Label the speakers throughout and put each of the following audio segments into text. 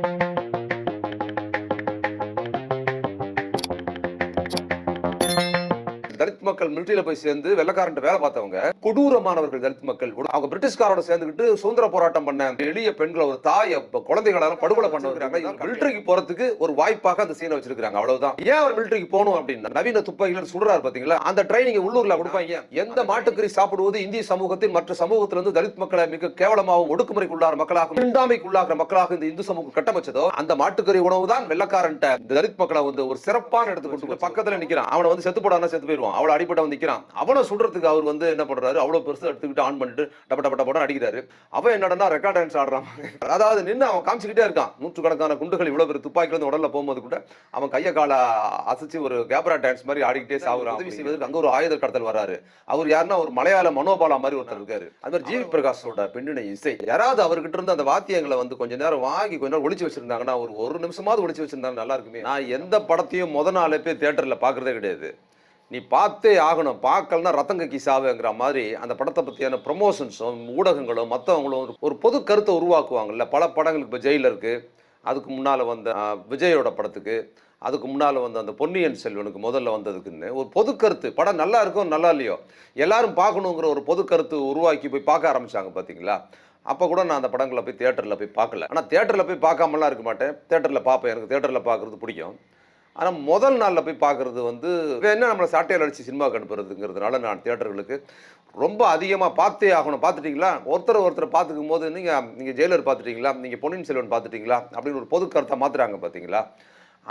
Speaker 1: Thank you. Dalit மக்கள் மிலிட்டரியில போய் சேர்ந்து வெள்ளக்காரன் வேலை பார்த்தவங்க கொடூரமானவர்கள் தலித் மக்கள். அவங்க பிரிட்டிஷ்காரோட சேர்ந்துக்கிட்டு சுதந்திர போராட்டம் பண்ண எளிய பெண்களை ஒரு தாய் குழந்தைகளால படுகொலை பண்ணுறாங்க மிலிட்டரிக்கு போறதுக்கு ஒரு வாய்ப்பாக அந்த சீனை வச்சிருக்காங்க. அவ்வளவுதான். ஏன் அவர் மிலிட்டரிக்கு போகணும் அப்படின்னா நவீன துப்பாக்கிகள் சுடுறாரு பாத்தீங்களா அந்த ட்ரைனிங் உள்ளூர்ல கொடுப்பாங்க. எந்த மாட்டுக்கறி சாப்பிடுவது இந்திய சமூகத்தின் மற்ற சமூகத்திலிருந்து தலித் மக்களை மிக கேவலமாகவும் ஒடுக்குமுறைக்குள்ளார மக்களாக தீண்டாமைக்குள்ளாகிற மக்களாக இந்த இந்து சமூகம் கட்டமைச்சதோ அந்த மாட்டுக்கறி உணவு தான் வெள்ளக்காரன் இந்த தலித் மக்களை வந்து ஒரு சிறப்பான இடத்துக்கு பக்கத்துல நிக்கிறான். அவனை வந்து செத்து போடானா செத்து போயிடுவான் அவ்வளவு அடிப்பட்ட வந்து நிக்கிறான். அவனை சுடுறதுக்கு அவர் வந்து என்ன பண்றாரு? அவ்வளவு பெருசு எடுத்துக்கிட்டு ஆன் பண்ணிட்டு டப்ப டப்ப டப்பட அடிக்கிறாரு. அவன் என்னடா ரெக்கார்ட் டான்ஸ் ஆடுறான். அதாவது நின்று அவன் காமிச்சுக்கிட்டே இருக்கான். நூற்றுக்கணக்கான குண்டுகள் இவ்வளவு பெரிய துப்பாக்கில இருந்து உடல்ல போகும்போது கூட அவன் கைய கால அசைச்சு ஒரு கேப்ரா டான்ஸ் மாதிரி ஆடிக்கிட்டே சாகுறான் உதவி செய்வதற்கு அங்க ஒரு ஆயுத கடத்தல் வராரு. அவர் யாருன்னா ஒரு மலையாள மனோபாலா மாதிரி ஒருத்தர் இருக்காரு. அது மாதிரி ஜிவி பிரகாஷோட பின்னணி இசை. யாராவது அவர்கிட்ட இருந்து அந்த வாத்தியங்களை வந்து கொஞ்ச நேரம் வாங்கி கொஞ்ச நேரம் ஒளிச்சு வச்சிருந்தாங்கன்னா ஒரு ஒரு நிமிஷமாவது ஒளிச்சு வச்சிருந்தாங்க நல்லா இருக்குமே. நான் எந்த படத்தையும் முத நாளே போய் தியேட்டர்ல பாக்குறதே கிடையாது. நீ பார்த்தே ஆகணும். பார்க்கலனா ரத்தங்க கிசாவுங்கிற சாவுங்கிற மாதிரி அந்த படத்தை பற்றியான ப்ரொமோஷன்ஸும் ஊடகங்களும் மற்றவங்களும் ஒரு பொது கருத்தை உருவாக்குவாங்கல்ல. பல படங்களுக்கு இப்போ ஜெயிலருக்கு அதுக்கு முன்னால் வந்த விஜயோட படத்துக்கு அதுக்கு முன்னால் வந்த அந்த பொன்னியின் செல்வனுக்கு முதல்ல வந்ததுக்குன்னு ஒரு பொது கருத்து. படம் நல்லா இருக்கும் நல்லா இல்லையோ எல்லாரும் பார்க்கணுங்கிற ஒரு பொது கருத்து உருவாக்கி போய் பார்க்க ஆரம்பித்தாங்க பார்த்தீங்களா அப்போ கூட நான் அந்த படங்களை போய் தேட்டரில் போய் பார்க்கல. ஆனால் தேட்டரில் போய் பார்க்காமலாம் இருக்க மாட்டேன். தேட்டரில் பார்ப்பேன். எனக்கு தேட்டரில் பார்க்குறது பிடிக்கும். ஆனால் முதல் நாளில் போய் பார்க்குறது வந்து என்ன நம்மளை சாட்டையில் அடித்து சினிமாவுக்கு அனுப்புறதுங்கிறதுனால நான் தியேட்டர்களுக்கு ரொம்ப அதிகமாக பார்த்தே ஆகணும். பார்த்துட்டிங்களா? ஒருத்தர் ஒருத்தர் பார்த்துக்கும் போது நீங்கள் நீங்கள் ஜெயிலர் பார்த்துட்டிங்களா? நீங்கள் பொன்னியின் செல்வன் பார்த்துட்டிங்களா? அப்படின்னு ஒரு பொது கருத்தை மாற்றுறாங்க பார்த்தீங்களா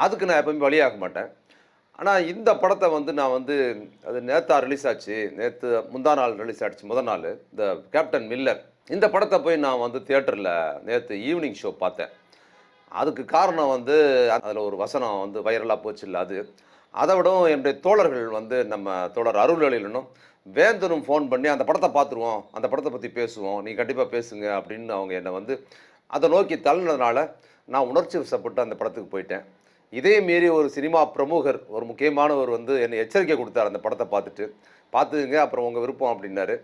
Speaker 1: அதுக்கு நான் எப்பவுமே வழியாக மாட்டேன். ஆனால் இந்த படத்தை வந்து நான் வந்து அது நேத்தா ரிலீஸ் ஆச்சு. நேற்று முந்தா நாள் ரிலீஸ் ஆச்சு முதல் நாள். இந்த கேப்டன் மில்லர் இந்த படத்தை போய் நான் வந்து தியேட்டரில் நேற்று ஈவினிங் ஷோ பார்த்தேன். அதுக்கு காரணம் வந்து அதில் ஒரு வசனம் வந்து வைரலாக போச்சு இல்லை அது. அதை விடவும் என்னுடைய தோழர்கள் வந்து நம்ம தோழர் அருள்களிலும் வேந்தனும் ஃபோன் பண்ணி அந்த படத்தை பார்த்துருவோம் அந்த படத்தை பற்றி பேசுவோம் நீ கண்டிப்பாக பேசுங்க அப்படின்னு அவங்க என்னை வந்து அதை நோக்கி தள்ளினதுனால நான் உணர்ச்சி வசப்பட்டு அந்த படத்துக்கு போயிட்டேன். இதே மீறி ஒரு சினிமா பிரமுகர் ஒரு முக்கியமானவர் வந்து என்னை எச்சரிக்கை கொடுத்தார் அந்த படத்தை பார்த்துட்டு. பார்த்துங்க அப்புறம் உங்கள் விருப்பம் அப்படின்னாரு.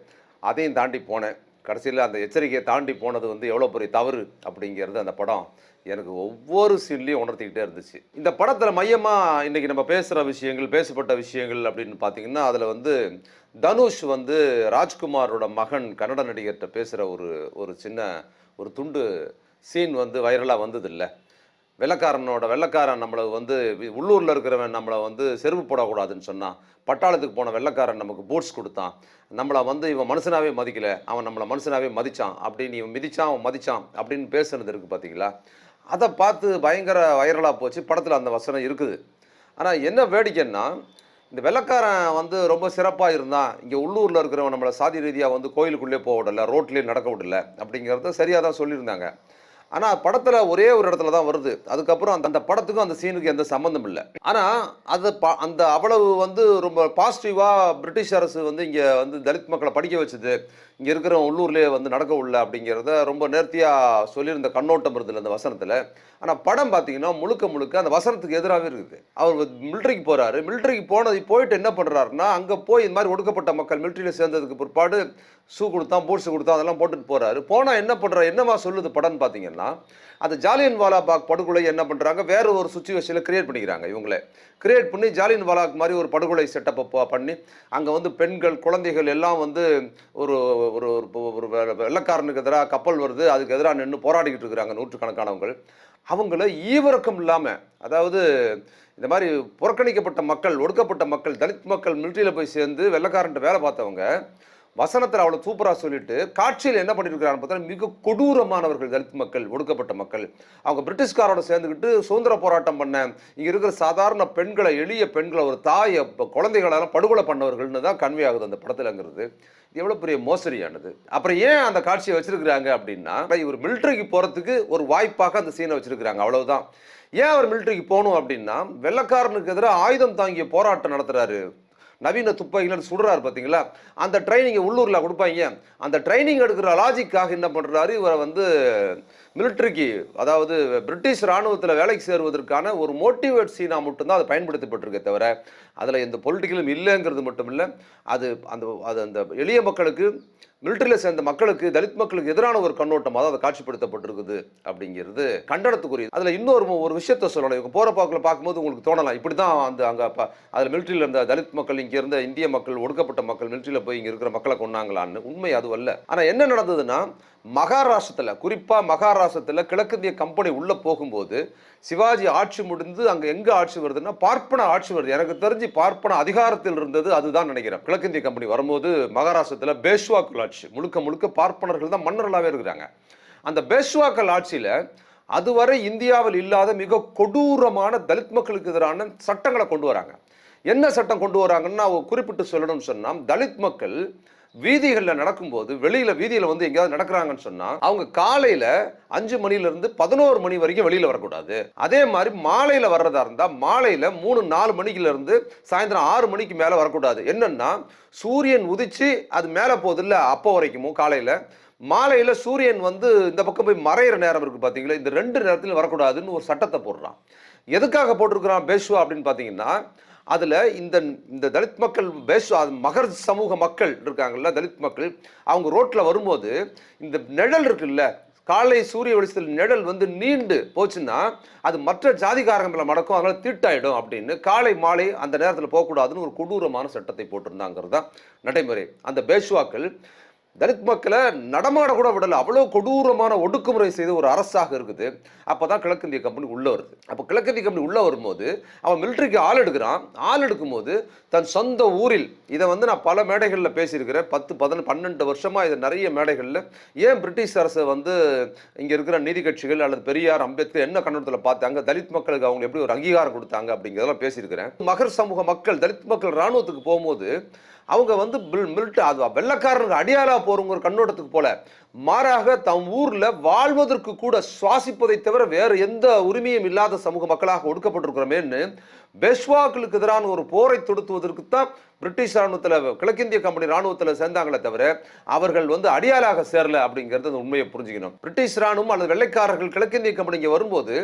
Speaker 1: அதையும் தாண்டி போனேன். கடைசியில் அந்த எச்சரிக்கையை தாண்டி போனது வந்து எவ்வளோ பெரிய தவறு அப்படிங்கிறது அந்த படம் எனக்கு ஒவ்வொரு சீன்லேயும் உணர்த்திக்கிட்டே இருந்துச்சு. இந்த படத்தில் மையமாக இன்றைக்கி நம்ம பேசுகிற விஷயங்கள் பேசப்பட்ட விஷயங்கள் அப்படின்னு பார்த்தீங்கன்னா அதில் வந்து தனுஷ் வந்து ராஜ்குமாரோட மகன் கன்னட நடிகர்கிட்ட பேசுகிற ஒரு ஒரு சின்ன ஒரு துண்டு சீன் வந்து வைரலாக வந்தது இல்லை வெள்ளக்காரனோட வெள்ளக்காரன் நம்மளை வந்து உள்ளூரில் இருக்கிறவன் நம்மளை வந்து செருப்பு போடக்கூடாதுன்னு சொன்னான். பட்டாளத்துக்கு போன வெள்ளக்காரன் நமக்கு பூட்ஸ் கொடுத்தான். நம்மளை வந்து இவன் மனுஷனாவே மதிக்கலை. அவன் நம்மளை மனுஷனாவே மதித்தான் அப்படின்னு இவன் மிதித்தான் அவன் மதிச்சான் அப்படின்னு பேசுனது இருக்குது பார்த்தீங்களா அதை பார்த்து பயங்கர வைரலாக போச்சு. படத்தில் அந்த வசனம் இருக்குது. ஆனால் என்ன வேடிக்கைன்னா இந்த வெள்ளக்காரன் வந்து ரொம்ப சிறப்பாக இருந்தான் இங்கே உள்ளூரில் இருக்கிறவன் நம்மளை சாதி ரீதியாக வந்து கோயிலுக்குள்ளே போக விடல ரோட்லேயே நடக்க விடல அப்படிங்கிறத சரியாக தான் சொல்லியிருந்தாங்க. ஆனால் படத்தில் ஒரே ஒரு இடத்துல தான் வருது. அதுக்கப்புறம் அந்த அந்த படத்துக்கும் அந்த சீனுக்கு எந்த சம்மந்தம் இல்லை. ஆனால் அது ப அந்த அவ்வளவு வந்து ரொம்ப பாசிட்டிவாக பிரிட்டிஷ் அரசு வந்து இங்கே வந்து தலித் மக்களை படிக்க வச்சது. இங்கே இருக்கிற உள்ளூர்லேயே வந்து நடக்க உள்ள அப்படிங்கிறத ரொம்ப நேர்த்தியாக சொல்லியிருந்த கண்ணோட்டம் இருந்தது அந்த வசனத்தில். ஆனால் படம் பார்த்தீங்கன்னா முழுக்க முழுக்க அந்த வசனத்துக்கு எதிராகவே இருக்குது. அவர் மிலிட்ரிக்கு போகிறாரு மிலிட்ரிக்கு போனது போயிட்டு என்ன பண்ணுறாருன்னா அங்கே போய் இந்த மாதிரி ஒடுக்கப்பட்ட மக்கள் மிலிட்ரியில் சேர்ந்ததுக்கு பிற்பாடு ஷூ கொடுத்தான் பூட்ஸ் கொடுத்தான் அதெல்லாம் போட்டுட்டு போகிறாரு போனால் என்ன பண்ணுறாரு என்னவா சொல்லுது படம்னு பார்த்தீங்கன்னா அந்த ஜாலியன் வாலாபாக் படுகொலை என்ன பண்ணுறாங்க வேற ஒரு சுச்சுவேஷனில் கிரியேட் பண்ணிக்கிறாங்க இவங்களே. கிரியேட் பண்ணி ஜாலியன் வாலாக் மாதிரி ஒரு படுகொலை செட்டப்பை பண்ணி அங்கே வந்து பெண்கள் குழந்தைகள் எல்லாம் வந்து ஒரு ஒரு ஒரு- ஒரு வெள்ளக்காரனுக்கு எதிராக கப்பல் வருது அதுக்கு எதிராக நின்று போராடிக்கிட்டு இருக்கிறாங்க நூற்றுக்கணக்கானவங்கள் அவங்கள ஈவிரக்கம் இல்லாமல் அதாவது இந்த மாதிரி புறக்கணிக்கப்பட்ட மக்கள் ஒடுக்கப்பட்ட மக்கள் தலித் மக்கள் மிலிட்ரியில் போய் சேர்ந்து வெள்ளக்காரன்ட்டு வேலை பார்த்தவங்க வசனத்தில் அவ்வளோ சூப்பராக சொல்லிட்டு காட்சியில் என்ன பண்ணியிருக்கிறான்னு பார்த்தா மிக கொடூரமானவர்கள் தலித் மக்கள் ஒடுக்கப்பட்ட மக்கள். அவங்க பிரிட்டிஷ்காரோட சேர்ந்துக்கிட்டு சுதந்திர போராட்டம் பண்ண இங்கே இருக்கிற சாதாரண பெண்களை எளிய பெண்களை ஒரு தாயை இப்போ குழந்தைகளெல்லாம் படுகொலை பண்ணவர்கள்னு தான் கன்வே ஆகுது அந்த படத்துலங்கிறது. இது எவ்வளோ பெரிய மோசடியானது. அப்புறம் ஏன் அந்த காட்சியை வச்சிருக்கிறாங்க அப்படின்னா இவர் மிலிட்டரிக்கு போகிறதுக்கு ஒரு வாய்ப்பாக அந்த சீனை வச்சிருக்கிறாங்க அவ்வளவுதான். ஏன் அவர் மிலிட்டரிக்கு போகணும் அப்படின்னா வெள்ளக்காரனுக்கு எதிராக ஆயுதம் தாங்கிய போராட்டம் நடத்துறாரு. நவீன துப்பாக்கிகள் சுடுறாரு பார்த்தீங்களா அந்த ட்ரைனிங்கை உள்ளூரில் கொடுப்பாங்க. அந்த ட்ரைனிங் எடுக்கிற லாஜிக்காக என்ன பண்ணுறாரு இவரை வந்து மிலிட்ரிக்கு அதாவது பிரிட்டிஷ் ராணுவத்தில் வேலைக்கு சேருவதற்கான ஒரு மோட்டிவேட் சீனா மட்டும்தான் அது பயன்படுத்தப்பட்டிருக்கே தவிர அதில் எந்த பொலிட்டிக்கலும் இல்லைங்கிறது மட்டும் இல்லை. அது அந்த அது அந்த எளிய மக்களுக்கு மிலிட்டரியில் சேர்ந்த மக்களுக்கு தலித் மக்களுக்கு எதிரான ஒரு கண்ணோட்டமாக தான் அதை காட்சிப்படுத்தப்பட்டிருக்குது அப்படிங்கிறது கண்டனத்துக்குரியது அதில் இன்னொரு ஒரு விஷயத்த சொல்லணும். இவங்க போகிற பாக்கில் பார்க்கும்போது உங்களுக்கு தோணலாம். இப்படி தான் அந்த அங்கே அதில் மிலிட்டரியில் இருந்த தலித் மக்கள் இங்கே இருந்த இந்திய மக்கள் ஒடுக்கப்பட்ட மக்கள் மிலிட்டரியில் போய் இங்கே இருக்கிற மக்களை கொண்டாங்களான்னு உண்மை அதுவல்ல. ஆனால் என்ன நடந்ததுன்னா மகாராஷ்டிரத்தில் குறிப்பாக மகாராஷ்டிரத்தில் கிழக்கிந்திய கம்பெனி உள்ளே போகும்போது சிவாஜி ஆட்சி முடிந்து அங்கே எங்கே ஆட்சி வருதுன்னா பார்ப்பன ஆட்சி வருது. எனக்கு தெரிஞ்சு பார்ப்பன அதிகாரத்தில் இருந்தது அதுதான் நினைக்கிறேன். கிழக்கிந்திய கம்பெனி வரும்போது மகாராஷ்டிரத்தில் பேஷ்வாக்கள் ஆட்சி. முழுக்க முழுக்க பார்ப்பனர்கள் தான் மன்னர்களாகவே இருக்கிறாங்க. அந்த பேஷ்வாக்கள் ஆட்சியில் அதுவரை இந்தியாவில் இல்லாத மிக கொடூரமான தலித் மக்களுக்கு எதிரான சட்டங்களை கொண்டு வராங்க. என்ன சட்டம் கொண்டு வராங்கன்னா குறிப்பிட்டு சொல்லணும்னு சொன்னால் தலித் மக்கள் வீதிகளில் நடக்கும்போது வெளியில வீதியில வந்து எங்கேயாவது நடக்கிறாங்கன்னு சொன்னா அவங்க காலையில அஞ்சு மணில இருந்து பதினோரு மணி வரைக்கும் வெளியில வரக்கூடாது. அதே மாதிரி மாலையில வர்றதா இருந்தா மாலையில மூணு நாலு மணிக்குல இருந்து சாயந்தரம் ஆறு மணிக்கு மேல வரக்கூடாது. என்னன்னா சூரியன் உதிச்சு அது மேல போகுது இல்ல அப்போ வரைக்கும் காலையில. மாலையில சூரியன் வந்து இந்த பக்கம் போய் மறையிற நேரம் இருக்கு பாத்தீங்களா? இந்த ரெண்டு நேரத்தில் வரக்கூடாதுன்னு ஒரு சட்டத்தை போடுறான். எதுக்காக போட்டிருக்கிறான் பேஷ்வா அப்படின்னு பாத்தீங்கன்னா அதில் இந்த இந்த தலித் மக்கள் பேஸ் மகர் சமூக மக்கள் இருக்காங்கல்ல தலித் மக்கள் அவங்க ரோட்டில் வரும்போது இந்த நிழல் இருக்குல்ல காலை சூரிய வெளிச்சத்தில் நிழல் வந்து நீண்டு போச்சுன்னா அது மற்ற ஜாதிகாரங்க மேலே மடக்கும் அதனால் தீட்டாயிடும் அப்படின்னு காலை மாலை அந்த நேரத்தில் போகக்கூடாதுன்னு ஒரு கொடூரமான சட்டத்தை போட்டிருந்தாங்கிறது தான் நடைமுறை. அந்த பேஷ்வாக்கள் தலித் மக்களை நடமாட கூட விடல. அவ்வளோ கொடூரமான ஒடுக்குமுறை செய்த ஒரு அரசாக இருக்குது. அப்போ தான் கிழக்கிந்திய கம்பெனி உள்ளே வருது. அப்போ கிழக்கிந்திய கம்பெனி உள்ளே வரும்போது அவன் மிலிட்ரிக்கு ஆள் எடுக்கிறான். ஆள் எடுக்கும்போது தன் சொந்த ஊரில் இதை வந்து நான் பல மேடைகளில் பேசியிருக்கிறேன். பத்து பதின பன்னெண்டு வருஷமாக இது நிறைய மேடைகளில் ஏன் பிரிட்டிஷ் அரசு வந்து இங்கே இருக்கிற நீதி கட்சிகள் அல்லது பெரியார் அம்பேத்கர் என்ன கண்ணோட்டத்தில் பார்த்தாங்க? தலித் மக்களுக்கு அவங்க எப்படி ஒரு அங்கீகாரம் கொடுத்தாங்க? அப்படிங்கிறதெல்லாம் பேசியிருக்கிறேன். மகர் சமூக மக்கள் தலித் மக்கள் இராணுவத்துக்கு போகும்போது அவங்க வந்து மில்ட்டு அது வெள்ளக்காரனுக்கு அடியாளா போறவங்க ஒரு கண்ணோட்டத்துக்கு போல. மாறாக தம் ஊர்ல வாழ்வதற்கு கூட சுவாசிப்பதை தவிர வேறு எந்த உரிமையும் இல்லாத சமூக மக்களாக ஒடுக்கப்பட்டிருக்கிறோமேன்னு பெஷ்வாக்களுக்கு எதிரான ஒரு போரை தொடுத்துவதற்கு தான் பிரிட்டிஷ் ராணுவத்தில் கிழக்கிந்திய கம்பெனி ராணுவத்தில் சேர்ந்தாங்களே தவிர அவர்கள் வந்து அடியாளாக சேரல அப்படிங்கிறது உண்மையை புரிஞ்சுக்கணும். பிரிட்டிஷ் ராணுவம் அல்லது வெள்ளைக்காரர்கள் கிழக்கிந்திய கம்பெனிக்கு வரும்போது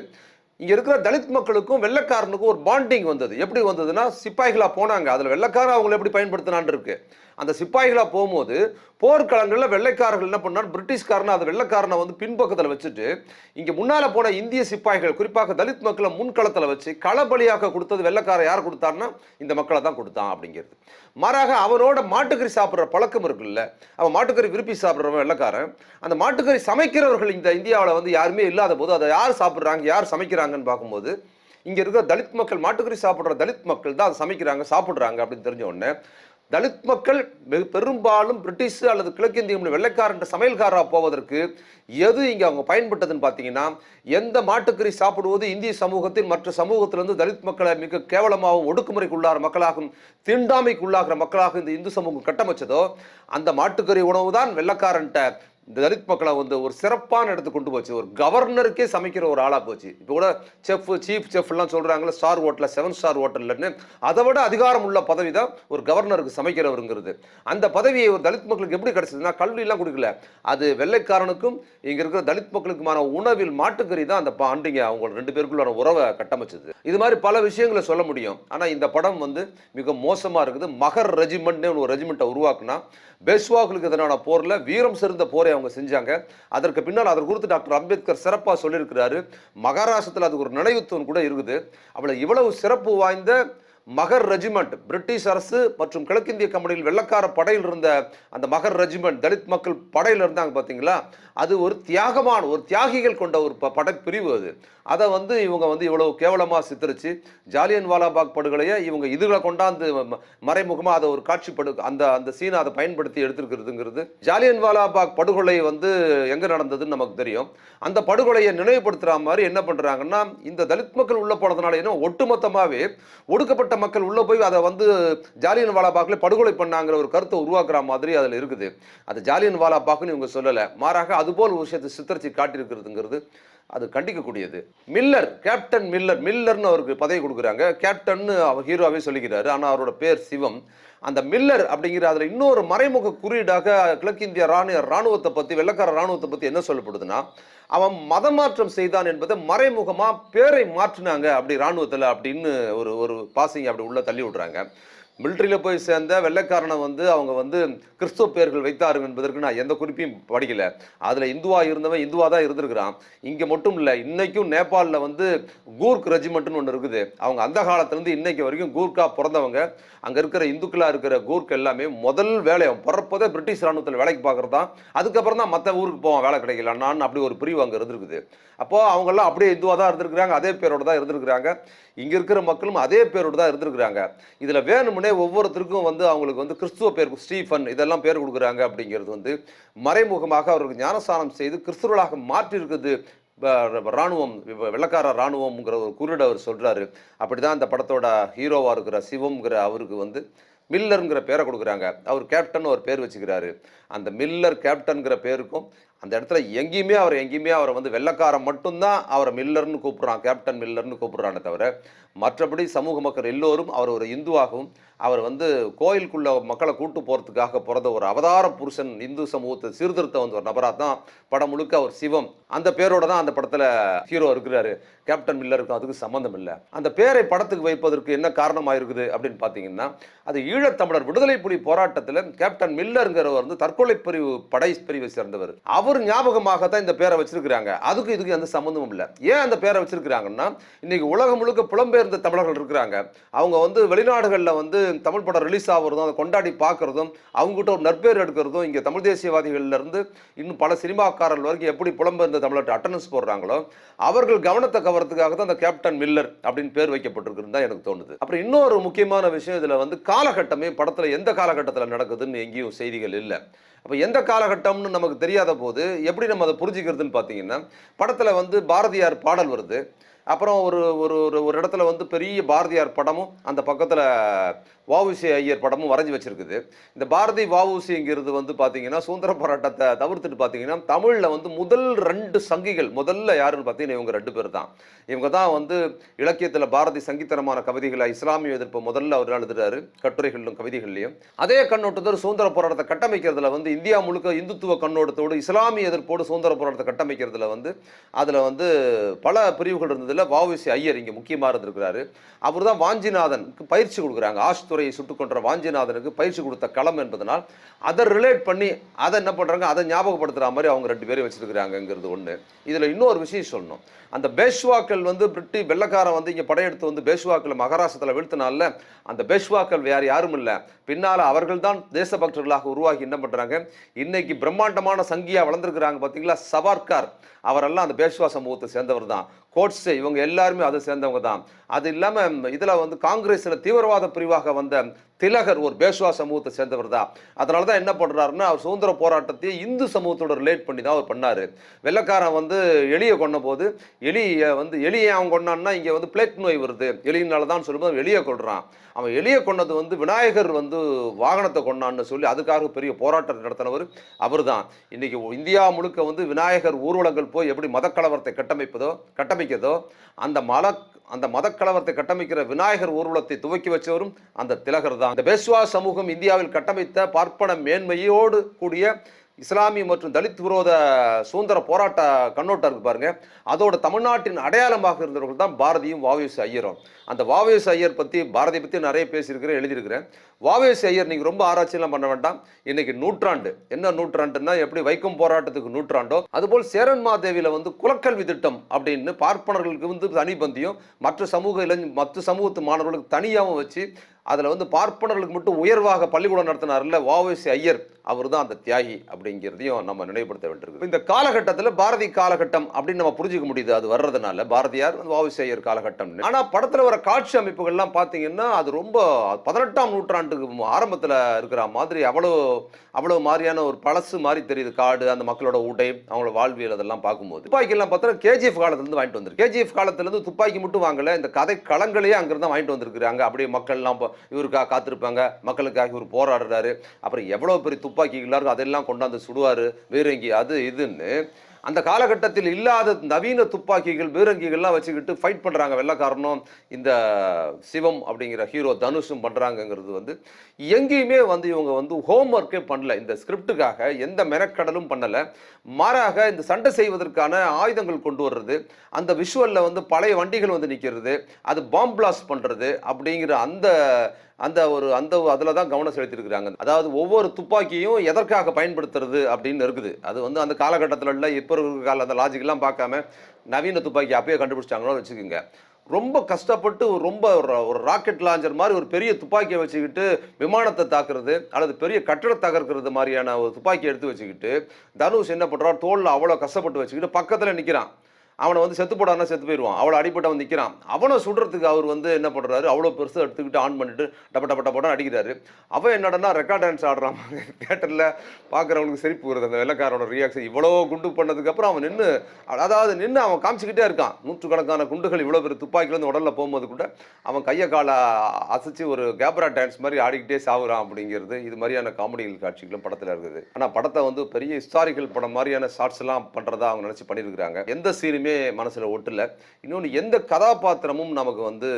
Speaker 1: இங்கே இருக்கிற தலித் மக்களுக்கும் வெள்ளக்காரனுக்கும் ஒரு பாண்டிங் வந்தது. எப்படி வந்ததுன்னா சிப்பாய்களாக போனாங்க. அதில் வெள்ளக்காரன் அவங்களை எப்படி பயன்படுத்தினான் இருக்கு. அந்த சிப்பாய்களாக போகும்போது போர்க்களங்களில் வெள்ளைக்காரர்கள் என்ன பண்ணார் பிரிட்டிஷ்காரனை அந்த வெள்ளைக்காரனை வந்து பின்பக்கத்தில் வச்சுட்டு இங்கே முன்னால் போன இந்திய சிப்பாய்கள் குறிப்பாக தலித் மக்களை முன்களத்தில் வச்சு களபலியாக கொடுத்தது வெள்ளைக்காரன் யார் கொடுத்தாருன்னா இந்த மக்களை தான் கொடுத்தான் அப்படிங்கிறது. மாறாக அவனோட மாட்டுக்கறி சாப்பிட்ற பழக்கம் இருக்குல்ல அவன் மாட்டுக்கறி விரும்பி சாப்பிட்றவன் வெள்ளைக்காரன். அந்த மாட்டுக்கறி சமைக்கிறவர்கள் இந்த இந்தியாவில் வந்து யாருமே இல்லாத போது அதை யார் சாப்பிட்றாங்க யார் சமைக்கிறாங்கன்னு பார்க்கும்போது இங்கே இருக்கிற தலித் மக்கள் மாட்டுக்கறி சாப்பிட்ற தலித் மக்கள் தான் அதை சமைக்கிறாங்க சாப்பிட்றாங்க அப்படின்னு தெரிஞ்ச உடனே தலித் மக்கள் வெகு பெரும்பாலும் பிரிட்டிஷ் அல்லது கிழக்கிந்திய வெள்ளைக்காரன் சமையல்காராக போவதற்கு எது இங்கே அவங்க பயன்பட்டதுன்னு பார்த்தீங்கன்னா எந்த மாட்டுக்கறி சாப்பிடுவது இந்திய சமூகத்தின் மற்ற சமூகத்திலிருந்து தலித் மக்களை மிக கேவலமாகவும் ஒடுக்குமுறைக்கு உள்ளாகிற மக்களாகவும் தீண்டாமைக்கு உள்ளாகிற மக்களாக இந்த இந்து சமூகம் கட்டமைச்சதோ அந்த மாட்டுக்கறி உணவு தான் வெள்ளக்காரன்ட்ட இந்த தலித் மக்களை வந்து ஒரு சிறப்பான இடத்துக்கு கொண்டு போச்சு. ஒரு கவர்னருக்கே சமைக்கிற ஒரு ஆளாக போச்சு. இப்போ கூட செஃப் சீஃப் செஃப் எல்லாம் ஸ்டார் ஹோட்டலில் செவன் ஸ்டார் ஹோட்டல்லன்னு அதை விட அதிகாரம் உள்ள பதவி தான் ஒரு கவர்னருக்கு சமைக்கிறவருங்கிறது. அந்த பதவியை ஒரு தலித் மக்களுக்கு எப்படி கிடைச்சதுன்னா கல்வியெல்லாம் கொடுக்கல. அது வெள்ளைக்காரனுக்கும் இங்கே இருக்கிற தலித் மக்களுக்குமான உணவில் மாட்டுக்கறி தான் அந்த அண்டிங்க அவங்க ரெண்டு பேருக்குள்ளான உறவை கட்டமைச்சது. இது மாதிரி பல விஷயங்களை சொல்ல முடியும். ஆனால் இந்த படம் வந்து மிக மோசமாக இருக்குது. மகர் ரெஜிமெண்ட்னு ஒரு ரெஜிமெண்ட்டை உருவாக்குனா பேஷ்வாக்களுக்கு எதிரான போரில் வீரம் சிறந்த போரை அவங்க செஞ்சாங்க. அதற்கு பின்னால் அதற்கு குறித்து டாக்டர் அம்பேத்கர் சிறப்பாக சொல்லியிருக்கிறாரு. மகாராஷ்டிரத்தில் அதுக்கு ஒரு நினைவுத்துவம் கூட இருக்குது. அவளை இவ்வளவு சிறப்பு வாய்ந்த மகர் ரெஜிமெண்ட் பிரிட்டிஷ் அரசு மற்றும் கிழக்கிந்திய கம்பெனியில் வெள்ளக்கார படையில் இருந்த அந்த மகர் ரெஜிமெண்ட் தலித் மக்கள் படையில் இருந்தாங்க பார்த்தீங்களா அது ஒரு தியாகமான ஒரு தியாகிகள் கொண்ட ஒரு ப படைப்பிரிவு அது. அதை வந்து இவங்க வந்து இவ்வளவு கேவலமாக சித்தரித்து ஜாலியன் வாலாபாக் படுகொலையை இவங்க இதுகளை கொண்டாந்து மறைமுகமாக அதை ஒரு காட்சிப்படு அந்த அந்த சீனை அதை பயன்படுத்தி எடுத்திருக்கிறதுங்கிறது. ஜாலியன் வாலாபாக் படுகொலை வந்து எங்கே நடந்ததுன்னு நமக்கு தெரியும். அந்த படுகொலையை நினைவுபடுத்துகிற மாதிரி என்ன பண்ணுறாங்கன்னா இந்த தலித் மக்கள் உள்ள போனதுனால என்ன ஒட்டுமொத்தமாகவே ஒடுக்கப்பட்ட மக்கள் உள்ளே போய் அதை வந்து ஜாலியன் வாலாபாக்கில் படுகொலை பண்ணாங்கிற ஒரு கருத்தை உருவாக்குற மாதிரி அதில் இருக்குது. அது ஜாலியன் வாலாபாக்குன்னு இவங்க சொல்லலை. மாறாக அதுபோல் ஒரு விஷயத்தை சித்தரிச்சு காட்டியிருக்கிறதுங்கிறது அது கண்டிக்கக்கூடியது. மில்லர் கேப்டன் மில்லர் மில்லர்னு அவருக்கு பதவி கொடுக்குறாங்க. கேப்டன்னு அவர் ஹீரோவே சொல்லிக்கிறாரு. ஆனால் அவரோட பேர் சிவம். அந்த மில்லர் அப்படிங்கிற அதில் இன்னொரு மறைமுக குறியீடாக கிழக்கிந்திய ராணுவ ராணுவத்தை பற்றி வெள்ளக்கார ராணுவத்தை பற்றி என்ன சொல்லப்படுதுன்னா அவன் மதமாற்றம் செய்தான் என்பதை மறைமுகமா பேரை மாற்றினாங்க அப்படி ராணுவத்தில் அப்படின்னு ஒரு ஒரு பாசிங் அப்படி உள்ள தள்ளி விடுறாங்க. மிலிட்ரியில் போய் சேர்ந்த வெள்ளைக்காரனை வந்து அவங்க வந்து கிறிஸ்துவ பெயர்கள் வைத்தார்கள் என்பதற்கு நான் எந்த குறிப்பையும் படிக்கல. அதில் இந்துவாக இருந்தவன் இந்துவாக தான் இருந்திருக்கிறான். இங்கே மட்டும் இல்லை இன்றைக்கும் நேபாளில் வந்து கூர்க் ரெஜிமெண்ட்னு ஒன்று இருக்குது. அவங்க அந்த காலத்துலேருந்து இன்னைக்கு வரைக்கும் கூர்க்கா பிறந்தவங்க. அங்கே இருக்கிற இந்துக்களாக இருக்கிற கூர்க் எல்லாமே முதல் வேலை பிறப்பதே பிரிட்டிஷ் ராணுவத்தில் வேலைக்கு பார்க்குறது தான் அதுக்கப்புறம் தான் மற்ற ஊருக்கு போவான் வேலை கிடைக்கல. நான் அப்படி ஒரு பிரிவு அங்கே இருந்திருக்குது. அப்போது அவங்கெல்லாம் அப்படியே இந்துவாக தான் இருந்திருக்கிறாங்க அதே பேரோடு தான் இருந்திருக்கிறாங்க. இங்கே இருக்கிற மக்களும் அதே பேரோடு தான் இருந்திருக்கிறாங்க. இதில் வேணுமுனே ஒவ்வொருத்தருக்கும் வந்து அவங்களுக்கு வந்து கிறிஸ்துவ பேர் ஸ்டீஃபன் இதெல்லாம் பேர் கொடுக்குறாங்க அப்படிங்கிறது வந்து மறைமுகமாக அவர்களுக்கு ஞானஸ்தானம் செய்து கிறிஸ்துவர்களாக மாற்றி இருக்குது ராணுவம் வெள்ளக்கார ராணுவம்ங்கிற ஒரு குறியீடு அவர் சொல்றாரு. அப்படிதான் அந்த படத்தோட ஹீரோவாக இருக்கிற சிவம்ங்கிற அவருக்கு வந்து மில்லருங்கிற பேரை கொடுக்குறாங்க. அவர் கேப்டன் ஒரு பேர் வச்சுக்கிறாரு. அந்த மில்லர் கேப்டன்கிற பேருக்கும் அந்த இடத்துல எங்கேயுமே அவர் எங்கேயுமே அவரை வந்து வெள்ளக்காரன் மட்டும்தான் அவரை மில்லர்னு கூப்பிட்றான் கேப்டன் மில்லர்னு கூப்பிட்றானே தவிர மற்றபடி சமூக மக்கள் எல்லோரும் அவர் ஒரு இந்துவாகவும் அவர் வந்து கோயிலுக்குள்ள மக்களை கூட்டு போகிறதுக்காக பிறந்த ஒரு அவதார புருஷன் இந்து சமூகத்தை சீர்திருத்த வந்த ஒரு நபராக தான் படம் முழுக்க அவர் சிவம். அந்த பேரோட தான் அந்த படத்தில் ஹீரோ இருக்கிறாரு. கேப்டன் மில்லருக்கும் அதுக்கு சம்மந்தம் இல்லை. அந்த பேரை படத்துக்கு வைப்பதற்கு என்ன காரணமாக இருக்குது அப்படின்னு பார்த்தீங்கன்னா அது ஈழத்தமிழர் விடுதலை புலி போராட்டத்தில் கேப்டன் மில்லருங்கிறவர் வந்து தற்கொலை பிரிவு படை பிரிவை சேர்ந்தவர். அவர் ஞாபகமாக தான் இந்த பேரை வச்சிருக்கிறாங்க. அதுக்கு இதுக்கு எந்த சம்மந்தமும் இல்லை. ஏன் அந்த பேரை வச்சிருக்கிறாங்கன்னா இன்னைக்கு உலகம் முழுக்க புலம்பெயர்ந்த தமிழர்கள் இருக்கிறாங்க. அவங்க வந்து வெளிநாடுகளில் வந்து தமிழ் படம் ரிலீஸ் ஆகுறதும் அதை கொண்டாடி பார்க்கறதும் அவங்ககிட்ட ஒரு நற்பேர் எடுக்கிறதும் இங்கே தமிழ் தேசியவாதிகள்ல இருந்து இன்னும் பல சினிமாக்காரர்கள் வரைக்கும் எப்படி புலம்பெயர்ந்த தமிழர்கிட்ட அட்டனன்ஸ் போடுறாங்களோ அவர்கள் கவனத்தை கவரத்துக்காக தான் அந்த கேப்டன் மில்லர் அப்படின்னு பேர் வைக்கப்பட்டிருக்குன்னு தான் எனக்கு தோணுது. அப்புறம் இன்னொரு முக்கியமான விஷயம் இதில் வந்து காலகட்டமே படத்தில் எந்த காலகட்டத்தில் நடக்குதுன்னு எங்கேயும் செய்திகள் இல்லை. அப்போ எந்த காலகட்டம்னு நமக்கு தெரியாத போது எப்படி நம்ம அதை புரிஞ்சுக்கிறதுன்னு பார்த்தீங்கன்னா படத்தில் வந்து பாரதியார் பாடல் வருது. அப்புறம் ஒரு ஒரு ஒரு ஒரு இடத்துல வந்து பெரிய பாரதியார் படமும் அந்த பக்கத்தில் வாவுசி ஐயர் படமும் வரைஞ்சி வச்சுருக்குது. இந்த பாரதி வாவுசிங்கிறது வந்து பார்த்தீங்கன்னா சுதந்திர போராட்டத்தை தவிர்த்துட்டு பார்த்தீங்கன்னா தமிழில் வந்து முதல் ரெண்டு சங்கிகள் முதல்ல யாருன்னு பார்த்தீங்கன்னா இவங்க ரெண்டு பேர் தான். இவங்க தான் வந்து இலக்கியத்தில் பாரதி சங்கீதனமான கவிதைகளை இஸ்லாமிய எதிர்ப்பு முதல்ல அவர் எழுதுறாரு கட்டுரைகளிலும் கவிதைகள்லையும். அதே கண்ணோட்டத்தோடு சுதந்திர போராட்டத்தை கட்டமைக்கிறதுல வந்து இந்தியா முழுக்க இந்துத்துவ கண்ணோட்டத்தோடு இஸ்லாமிய எதிர்ப்போடு சுதந்திர போராட்டத்தை கட்டமைக்கிறதுல வந்து அதில் வந்து பல பிரிவுகள் இருந்தது. இருந்ததில் வஉசி ஐயர் இங்கே முக்கியமாக இருந்திருக்கிறாரு. அவர் தான் வாஞ்சிநாதனுக்கு பயிற்சி கொடுக்குறாங்க. ஆஷ் துறையை சுட்டுக் கொன்ற வாஞ்சிநாதனுக்கு பயிற்சி கொடுத்த களம் என்பதனால் அதை ரிலேட் பண்ணி அதை என்ன பண்ணுறாங்க அதை ஞாபகப்படுத்துகிற மாதிரி அவங்க ரெண்டு பேரும் வச்சிருக்கிறாங்கங்கிறது ஒன்று இதில் இன்னொரு விஷயம் சொல்லணும். அந்த பேஷ்வாக்கள் வந்து பிரிட்டி வெள்ளக்காரன் வந்து இங்கே படையெடுத்து வந்து பேஷ்வாக்களை மகாராஷ்டிரத்தில் வீழ்த்தினால அந்த பேஷ்வாக்கள் வேறு யாரும் இல்லை. பின்னால் அவர்கள் தான் தேசபக்தர்களாக உருவாகி என்ன பண்ணுறாங்க இன்னைக்கு பிரம்மாண்டமான சங்கியா வளர்ந்துருக்கிறாங்க பார்த்தீங்களா சவார்கார். அவரெல்லாம் அந்த பேஷ்வா சமூகத்தை சேர்ந்தவர் தான். கோட்ஸே இவங்க எல்லாருமே அதை சேர்ந்தவங்க தான். அது இல்லாமல் இதில் வந்து காங்கிரஸில் தீவிரவாத பிரிவாக வந்த திலகர் ஒரு பேஷ்வா சமூகத்தை சேர்ந்தவர் தான். அதனால தான் என்ன பண்ணுறாருன்னா அவர் சுதந்திர போராட்டத்தை இந்து சமூகத்தோட ரிலேட் பண்ணி தான் அவர் பண்ணார். வெள்ளைக்காரன் வந்து எலியை கொன்ன போது எலியை வந்து எலியை அவன் கொண்டான்னா இங்கே வந்து பிளேக் நோய் வருது. எலியினால தான் சொல்லும்போது எலியை கொள்றான் அவன் எலியை கொண்டது வந்து விநாயகர் வந்து வாகனத்தை கொண்டான்னு சொல்லி அதுக்காக பெரிய போராட்டம் நடத்தினவர் அவர் தான் இன்றைக்கி இந்தியா முழுக்க வந்து விநாயகர் ஊர்வலங்கள் போய் எப்படி மதக்கலவரத்தை கட்டமைப்பதோ கட்டமைக்கிறதோ அந்த மல அந்த மதக்கலவரத்தை கட்டமைக்கிற விநாயகர் ஊர்வலத்தை துவக்கி வச்சவரும் அந்த திலகர் தான். இந்த பேஸ்வா சமூகம் இந்தியாவில் கட்டமைத்த பார்ப்பன மேன்மையோடு கூடிய இஸ்லாமிய மற்றும் தலித் விரோத சுதந்திர போராட்ட கண்ணோட்டம் இருக்கு பாருங்க. அதோட தமிழ்நாட்டின் அடையாளமாக இருந்தவர்கள் தான் பாரதியும் வாவேசு ஐயரும். அந்த வாவேசு ஐயர் பற்றி பாரதி பற்றி நிறைய பேசியிருக்கிறேன் எழுதியிருக்கிறேன். வாவேசு ஐயர் நீங்கள் ரொம்ப ஆராய்ச்சியெல்லாம் பண்ண வேண்டாம். இன்னைக்கு நூற்றாண்டு. என்ன நூற்றாண்டுன்னா எப்படி வைக்கம் போராட்டத்துக்கு நூற்றாண்டோ அதுபோல் சேரன் மாதேவியில் வந்து குலக்கல்வி திட்டம் அப்படின்னு பார்ப்பனர்களுக்கு வந்து தனி பந்தியும் மற்ற சமூக இளைஞ மற்ற சமூகத்து மாணவர்களுக்கு தனியாகவும் வச்சு அதில் வந்து பார்ப்பனர்களுக்கு மட்டும் உயர்வாக பள்ளிக்கூடம் நடத்தினார்ல வாவேசி ஐயர் அவர் தான் அந்த தியாகி அப்படிங்கிறதையும் நம்ம நினைவுபடுத்த வேண்டியிருக்கு. இந்த காலகட்டத்தில் பாரதி காலகட்டம் அப்படின்னு நம்ம புரிஞ்சுக்க முடியுது. அது வர்றதுனால பாரதியார் வந்து வாவேசி ஐயர் காலகட்டம். ஆனால் படத்தில் வர காட்சி அமைப்புகள்லாம் பார்த்தீங்கன்னா அது ரொம்ப பதினெட்டாம் நூற்றாண்டுக்கு ஆரம்பத்தில் இருக்கிற மாதிரி அவ்வளோ அவ்வளோ மாதிரியான ஒரு பழசு மாதிரி தெரியுது. காடு அந்த மக்களோட உடை அவங்களோட வாழ்வியல் அதெல்லாம் பார்க்கும்போது துப்பாக்கிலாம் பார்த்தா கேஜிஎஃப் காலத்துலேருந்து வாங்கிட்டு வந்திருக்கு. கேஜிஎஃப் காலத்துலேருந்து துப்பாக்கி மட்டும் வாங்கலை. இந்த கதை களங்களையே அங்கிருந்து தான் வாங்கிட்டு வந்திருக்கிறாங்க. அப்படியே மக்கள்லாம் இப்போ இவருக்காக காத்திருப்பாங்க. மக்களுக்காக இவர் போராடுறாரு. அப்புறம் எவ்வளோ பெரிய துப்பாக்கிகளாக இருக்கும் அதெல்லாம் கொண்டாந்து சுடுவார். வேறங்கி அது இதுன்னு அந்த காலகட்டத்தில் இல்லாத நவீன துப்பாக்கிகள் பீரங்கிகள்லாம் வச்சுக்கிட்டு ஃபைட் பண்ணுறாங்க வெள்ளக்காரனும் இந்த சிவம் அப்படிங்கிற ஹீரோ தனுஷும் பண்ணுறாங்கங்கிறது வந்து எங்கேயுமே வந்து இவங்க வந்து ஹோம் ஒர்க்கே பண்ணல. இந்த ஸ்கிரிப்டுக்காக எந்த மெனக்கடலும் பண்ணலை. மாறாக இந்த சண்டை செய்வதற்கான ஆயுதங்கள் கொண்டு வர்றது அந்த விஷுவலில் வந்து பழைய வண்டிகள் வந்து நிற்கிறது அது பாம்பிளாஸ் பண்ணுறது அப்படிங்கிற அந்த அந்த ஒரு அந்த அதில் தான் கவனம் செலுத்தியிருக்கிறாங்க. அதாவது ஒவ்வொரு துப்பாக்கியும் எதற்காக பயன்படுத்துறது அப்படின்னு இருக்குது. அது வந்து அந்த காலகட்டத்தில் இல்லை இப்போ இருக்கிற கால அந்த லாஜிக்கெல்லாம் பார்க்காம நவீன துப்பாக்கி அப்பயே கண்டுபிடிச்சிட்டாங்கன்னு வச்சுக்கோங்க. ரொம்ப கஷ்டப்பட்டு ஒரு ரொம்ப ஒரு ஒரு ராக்கெட் லாஞ்சர் மாதிரி ஒரு பெரிய துப்பாக்கியை வச்சுக்கிட்டு விமானத்தை தாக்குறது அல்லது பெரிய கட்டடம் தகர்க்கிறது மாதிரியான ஒரு துப்பாக்கி எடுத்து வச்சுக்கிட்டு தனுஷ் என்ன பண்ணுறான் தோலில் அவ்வளோ கஷ்டப்பட்டு வச்சுக்கிட்டு பக்கத்தில் நிற்கிறான் அவனை வந்து செத்து போடானா செத்து போயிடுவான். அவளை அடிப்பட்டவன் நிற்கிறான் அவனை சுடுறதுக்கு அவர் வந்து என்ன பண்ணுறாரு அவ்வளோ பெருசு எடுத்துக்கிட்டு ஆன் பண்ணிட்டு டப்ப டப்ப டப்படம் அடிக்கிறாரு. அவன் என்னடனா ரெக்கார்ட் டான்ஸ் ஆடுறான் தேட்டரில் பார்க்குறவனுக்கு சிரிப்பு வருது. அந்த வெள்ளக்காரனோட ரியாக்ஷன் இவ்வளோ குண்டு பண்ணதுக்கப்புறம் அவன் நின்று அதாவது நின்று அவன் காமிச்சிக்கிட்டே இருக்கான். நூற்றுக்கணக்கான குண்டுகள் இவ்வளோ பெரிய துப்பாக்கிலேருந்து உடலில் போகும்போது கூட அவன் கையை காலை அசைச்சு ஒரு கேப்ரா டான்ஸ் மாதிரி ஆடிக்கிட்டே சாகுறான் அப்படிங்கிறது இது மாதிரியான காமெடிகள் காட்சிகளும் படத்தில் இருக்குது. ஆனால் படத்தை வந்து பெரிய ஹிஸ்டாரிக்கல் படம் மாதிரியான ஷார்ட்ஸ்லாம் பண்ணுறதா அவங்க நினச்சி பண்ணியிருக்கிறாங்க. எந்த சீனும் எதுவுமே மனசில் ஒட்டல. இன்னொன்று எந்த கதாபாத்திரமும் நமக்கு வந்து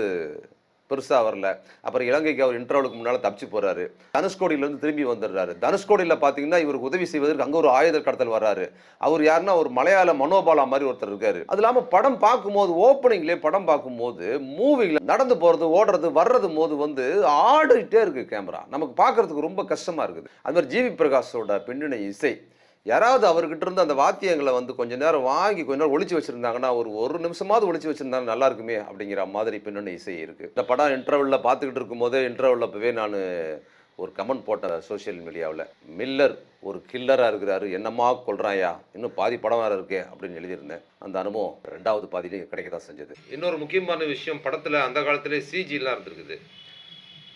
Speaker 1: பெருசாக வரல. அப்புறம் இலங்கைக்கு அவர் இன்டர்வலுக்கு முன்னால் தப்பிச்சு போகிறாரு தனுஷ்கோடியிலேருந்து திரும்பி வந்துடுறாரு. தனுஷ்கோடியில் பார்த்தீங்கன்னா இவருக்கு உதவி செய்வதற்கு அங்கே ஒரு ஆயுத கடத்தல் வர்றாரு. அவர் யாருன்னா ஒரு மலையாள மனோபாலா மாதிரி ஒருத்தர் இருக்காரு. அது இல்லாமல் படம் பார்க்கும்போது ஓப்பனிங்லேயே படம் பார்க்கும்போது மூவியில் நடந்து போகிறது ஓடுறது வர்றது போது வந்து ஆடிட்டே இருக்குது கேமரா நமக்கு பார்க்கறதுக்கு ரொம்ப கஷ்டமாக இருக்குது. அது மாதிரி ஜிவி பிரகாஷோட பின்னணி இசை. யாராவது அவர்கிட்ட இருந்து அந்த வாத்தியங்களை வந்து கொஞ்ச நேரம் வாங்கி கொஞ்ச நேரம் ஒழிச்சு வச்சிருந்தாங்கன்னா ஒரு ஒரு நிமிஷமாவது ஒழிச்சு வச்சிருந்தாங்க நல்லா இருக்குமே அப்படிங்கிற மாதிரி பின்னணி இசை இருக்கு. இந்த படம் இன்டர்வலில் பார்த்துக்கிட்டு இருக்கும்போதே இன்டர்வலில் போவே நான் ஒரு கமெண்ட் போட்டேன் சோஷியல் மீடியாவில் மில்லர் ஒரு கில்லராக இருக்கிறாரு. என்னம்மா கொள்றாயா இன்னும் பாதி படம் வேறு இருக்கே அப்படின்னு எழுதியிருந்தேன். அந்த அனுபவம் ரெண்டாவது பாதியிலே கிடைக்க தான் செஞ்சது. இன்னொரு முக்கியமான விஷயம் படத்தில் அந்த காலத்திலே சிஜிலாம் இருந்திருக்குது.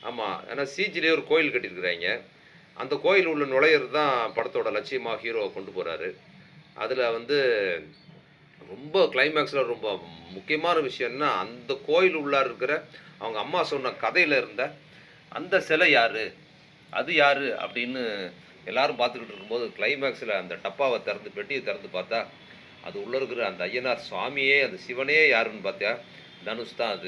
Speaker 1: ஆமாம் ஏன்னா சிஜிலே ஒரு கோயில் கட்டியிருக்கிறாங்க. அந்த கோயில் உள்ள நுழையிறது தான் படத்தோட லட்சியமாக ஹீரோவை கொண்டு போகிறாரு அதில் வந்து ரொம்ப கிளைமேக்ஸில் ரொம்ப முக்கியமான விஷயம்னா அந்த கோயில் உள்ளார் இருக்கிற அவங்க அம்மா சொன்ன கதையில் இருந்த அந்த சிலை யார் அது யார் அப்படின்னு எல்லாரும் பார்த்துக்கிட்டு இருக்கும்போது கிளைமேக்ஸில் அந்த டப்பாவை திறந்து பெட்டியை திறந்து பார்த்தா அது உள்ளே இருக்கிற அந்த ஐயனார் சுவாமியே அந்த சிவனே யாருன்னு பார்த்தா தனுஷ் தான் அது.